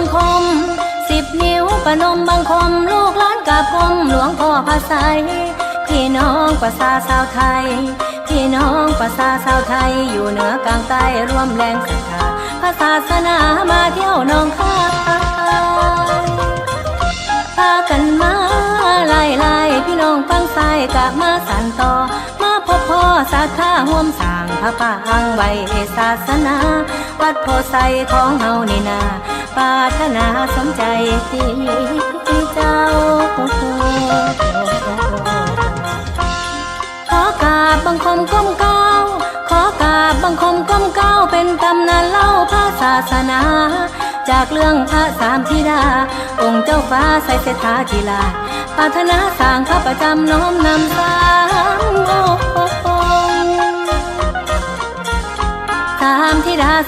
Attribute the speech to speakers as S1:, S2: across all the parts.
S1: ม สิบนิ้วประนมบังคม ลูกหล้านกราบกรมหลวงพ่อพระไสยพี่น้องประสาสาวไทย พี่น้องประสาสาวไทย อยู่เหนือกลางใต้ร่วมแรงศรัทธาพระศาสนามาเที่ยวหนองคายพากันมาไล่ไล่พี่น้องฟังสายกะมาสันต่อมา วมสร้างพระปางไว้ศาสนา วัดโพไซของเฮานี่นาปาถนาสมใจที่เจ้าขอกราบบังคมก้มเก้าขอกราบบังคมก้มเก้าเป็นตำนานเล่าพระศาสนา จากเรื่องพระสามธิดา องค์เจ้าฟ้าใส่เสถาธิลาปาถนาสร้างพระประจำน้อมนำสร้างอ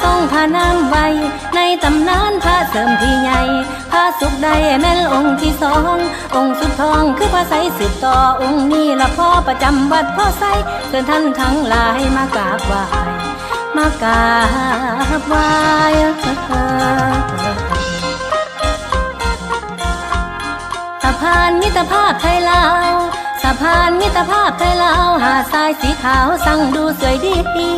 S1: ทรงพระนามไว้ ในตำนานพระเสริมที่ใหญ่พระสุขใดแม่นองค์ที่สอง องค์สุดทองคือพระไสสืบต่อองค์นี้ละพ่อประจำวัดพ่อไสเชิญท่านทั้งหลายมากราบไหว้มากราบไหว้สะพานมิตรภาพไทยลาวสะพานมิตรภาพไทยลาวหาดทรายสีขาวสั่งดูสวยดี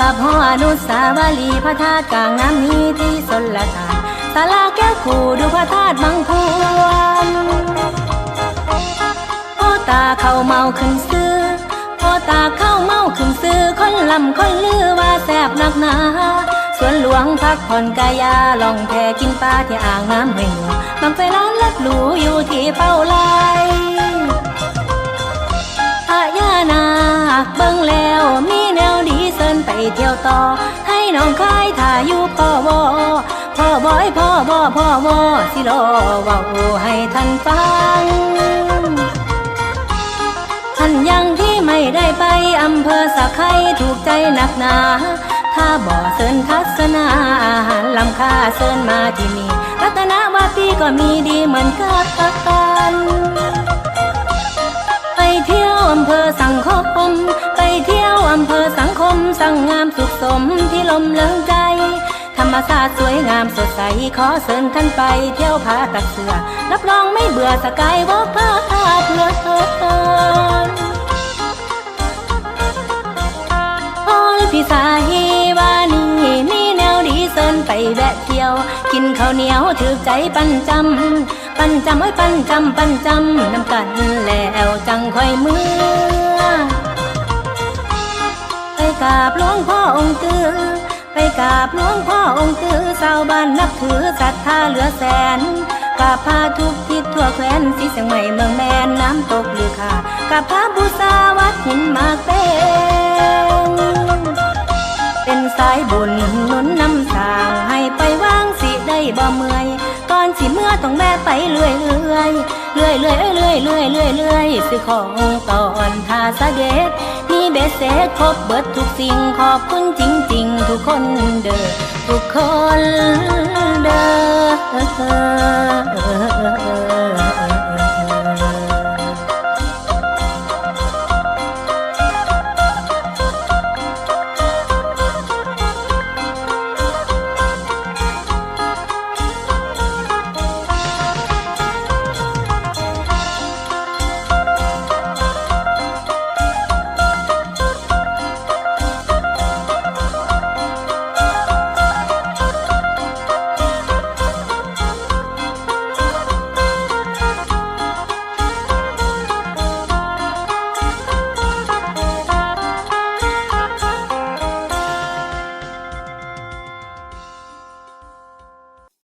S1: กับหออนุสาวรีย์พระธาตุกลางน้ำมีที่สนละทานศาลาแก้วขู่ดูพระธาตุบางพวนพ่อตาเข้าเมาขึ้นซื้อพ่อตาเข้าเมาขึ้นซื้อคนลำคนลือว่าแสบนักหนาสวนหลวงพักผ่อนกายาลองแพกินปลาที่อ่างน้ำห้วยหนูบางไฟร้านลัดหลูอยู่ที่เป้าลายพญานาคเบิ่งแล้วมี เที่ยวต่อ ให้น้องคายถ่าอยู่พ่อวอพ่อบอยพ่อบอพ่อวอสิรอว้าให้ท่านฟัง ท่านยังที่ไม่ได้ไปอำเภอสะไคถูกใจหนักหนาถ้าบ่อเซินทัศนาอาหารลำค่าเซินมาที่นี่รัตนวาปีก็มีดีเหมือนกัน สมที่ลมเลิงใจ ธรรมศาตร์สวยงามสดใส ขอเชิญท่านไปเที่ยวผาตักเสือ รับรองไม่เบื่อสกายวอล์กพาเพลินพอพี่สาฮีวานี่มีแนวดีเซินไปแวะเที่ยว กินข้าวเหนียวถือใจปันจำปันจำไว้ปันจำปันจำน้ำกันแล้วจังค่อยมือ ราบหลวงพ่อองค์ตือ ไปกราบหลวงพ่อองค์ตือชาวบ้านนับถือศรัทธาเหลือแสนกราบพาทุกทิศทั่วแคว้นสีเสียงใหม่เมืองแมนน้ำตกหรือค่ะกราบพาบูชาวัดหินมากเอต้องแม่ไปเรื่อยเรื่อยเรื่อยเรื่อยเรื่อยเรื่อยเรื่อยเรื่อยซื้อของตอนทาสเด็จมีเบสเซตครบเบิดทุกสิ่งขอบคุณจริงจริงทุกคนเด้อทุกคนเด้อ